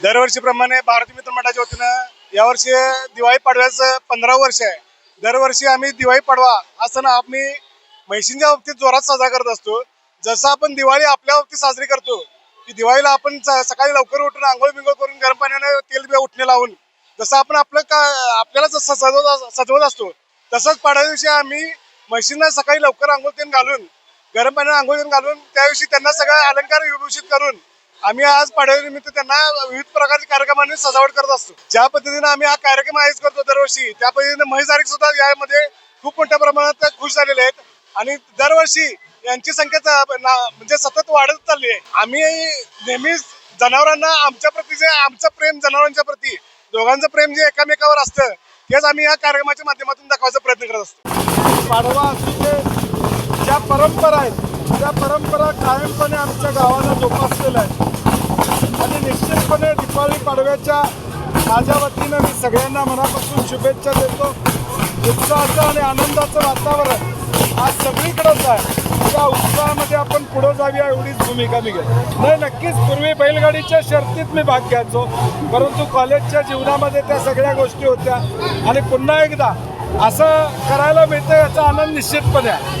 दरवर्षीप्रमाणे भारतीय मित्र मंडळाच्या वतीनं यावर्षी दिवाळी पाडव्याचं पंधरा वर्ष आहे. दरवर्षी आम्ही दिवाळी पाडवा हा सण आम्ही म्हैशींच्या बाबतीत जोरात साजरा करत असतो. जसं आपण दिवाळी आपल्या बाबतीत साजरी करतो की दिवाळीला आपण स- सकाळी लवकर उठून आंघोळ बिंगोळ करून गरम पाण्याने तेल बिया उठणे लावून जसं आपण आपलं का आपल्याला जसं सजवत सजवत असतो तसंच पाडव्या दिवशी आम्ही म्हशींना सकाळी लवकर आंघोळ तेल घालून गरम पाण्याने आंघोळ तेल घालून त्या दिवशी त्यांना सगळं अलंकार विभूषित करून आम्ही आज पाडव्यानिमित्त त्यांना विविध प्रकारच्या कार्यक्रमांनी सजावट करत असतो. ज्या पद्धतीने आम्ही हा कार्यक्रम आयोजित करतो दरवर्षी त्या पद्धतीने महिलारिक सुद्धा यामध्ये खूप मोठ्या प्रमाणात खुश झालेले आहेत. आणि दरवर्षी यांची संख्या ना- म्हणजे सतत वाढत चालली आहे. आम्ही नेहमीच जनावरांना आमच्या प्रती जे आमचं प्रेम जनावरांच्या प्रती दोघांचं प्रेम जे एकामेकावर असतं तेच आम्ही या कार्यक्रमाच्या माध्यमातून दाखवायचा प्रयत्न करत असतो. पाडवा असू ज्या परंपरा आहेत त्या परंपरा कायमपणे आमच्या गावाला जोपासलेल्या आहेत. आणि निश्चितपणे दीपावली पाडव्याच्या माझ्या वतीनं मी सगळ्यांना मनापासून शुभेच्छा देतो. उत्साहाचं आणि आनंदाचं वातावरण आज सगळीकडंच आहे. त्या उत्साहामध्ये आपण पुढं जाऊया एवढीच भूमिका मी घेतो. नाही नक्कीच पूर्वी बैलगाडीच्या शर्तीत मी भाग घ्यायचो. परंतु कॉलेजच्या जीवनामध्ये त्या सगळ्या गोष्टी होत्या. आणि पुन्हा एकदा असं करायला मिळतं याचा आनंद निश्चितपणे आहे.